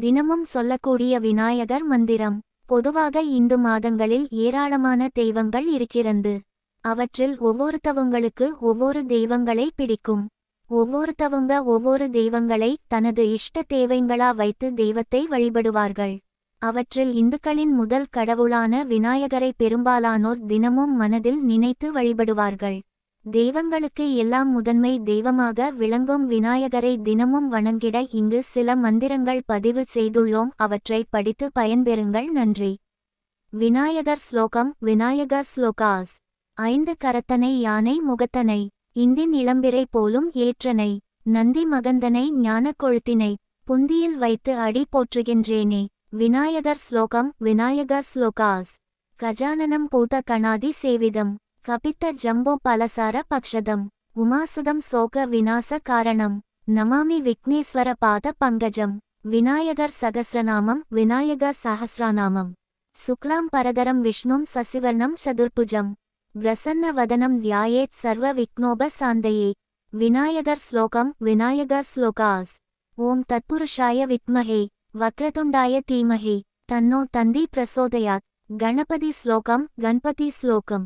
தினமும் சொல்லக்கூடிய விநாயகர் மந்திரம். பொதுவாக இந்து மாதங்களில் ஏராளமான தெய்வங்கள் இருக்கிறது. அவற்றில் ஒவ்வொருத்தவங்களுக்கு ஒவ்வொரு தெய்வங்களை பிடிக்கும். ஒவ்வொருத்தவங்க ஒவ்வொரு தெய்வங்களை தனது இஷ்ட தேவைங்களா வைத்து தெய்வத்தை வழிபடுவார்கள். அவற்றில் இந்துக்களின் முதல் கடவுளான விநாயகரை பெரும்பாலானோர் தினமும் மனதில் நினைத்து வழிபடுவார்கள். தெய்வங்களுக்கு எல்லாம் முதன்மை தெய்வமாக விளங்கும் விநாயகரை தினமும் வணங்கிட இங்கு சில மந்திரங்கள் பதிவு செய்துள்ளோம் அவற்றை படித்து பயன்பெறுங்கள். நன்றி. விநாயகர் ஸ்லோகம் விநாயகர் ஸ்லோகாஸ். ஐந்து கரத்தனை யானை முகத்தனை. இந்தின் இளம்பிரை போலும் ஏற்றனை. நந்தி மகந்தனை ஞானக் கொழுத்தினை. புந்தியில் வைத்து அடி போற்றுகின்றேனே. விநாயகர் ஸ்லோகம் விநாயகர் ஸ்லோகாஸ். கஜானனம் பூத கணாதி சேவிதம். కపిత జంబో పలసార పక్షదం ఉమాసుదం శోక వినాశ కారణం నమామి విఘ్నేశ్వర పాద పంగజం వినాయగర్ సహస్రనామం వినాయగర్ సహస్రనామం శుక్లాం పరదరం విష్ణుం శశివర్ణం చదుర్భుజం చతుర్భుజం ప్రసన్నవదనం ధ్యాయేత్ సర్వ విఘ్నోభ సాందయే వినాయగర్ శ్లోకం వినాయగర్ శ్లోకాస్ ఓం తత్పురుషాయ విద్మహే వక్రతుండాయ తీమహే తన్నో తంది ప్రసోదయాత్ గణపతి శ్లోకం గణపతి శ్లోకం.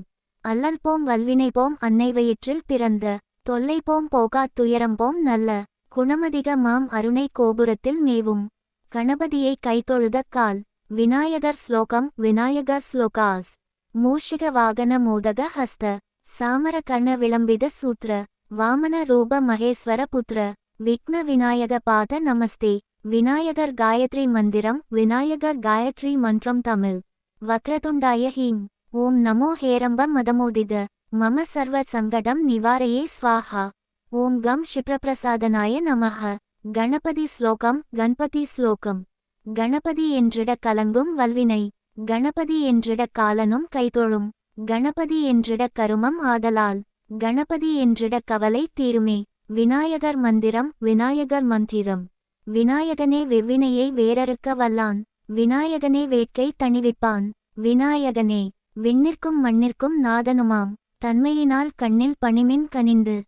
அல்லல்போம் அல்லல் போம் வல்வினை போம் அன்னை வயிற்றில் பிறந்த. தொல்லை போம் போகாத் துயரம் போம் நல்ல. குணமதிக மாம் அருணை கோபுரத்தில் மேவும். கணபதியை கைத்தொழுத கால். விநாயகர் ஸ்லோகம் விநாயகர் ஸ்லோகாஸ். மூஷிக வாகன மோதக ஹஸ்த. சாமர கர்ண விளம்பித சூத்ர. வாமன ரூப மகேஸ்வர புத்திர விக்ன விநாயக பாத நமஸ்தே. விநாயகர் காயத்ரி மந்திரம் விநாயகர் காயத்ரி மன்றம் தமிழ். வக்ரதுண்டாய ஹீம். ஓம் நமோ ஹேரம்ப மதமோதித. மம சர்வ சங்கடம் நிவாரையே ஸ்வாஹா. ஓம் கம் சிப்ரபிரசாதனாய நமஹ. கணபதி ஸ்லோகம் கணபதி ஸ்லோகம். கணபதி என்றிட கலங்கும் வல்வினை. கணபதி என்றிட காலனும் கைதொழும். கணபதி என்றிட கருமம் ஆதலால். கணபதி என்றிட கவலை தீருமே. விநாயகர் மந்திரம் விநாயகர் மந்திரம். விநாயகனே வெவ்வினையை வேறறுக்க வல்லான். விநாயகனே வேட்கை தணிவிப்பான். விநாயகனே விண்ணிற்கும் மண்ணிற்கும் நாதனுமாம். தன்மையினால் கண்ணில் பணிமின் கனிந்து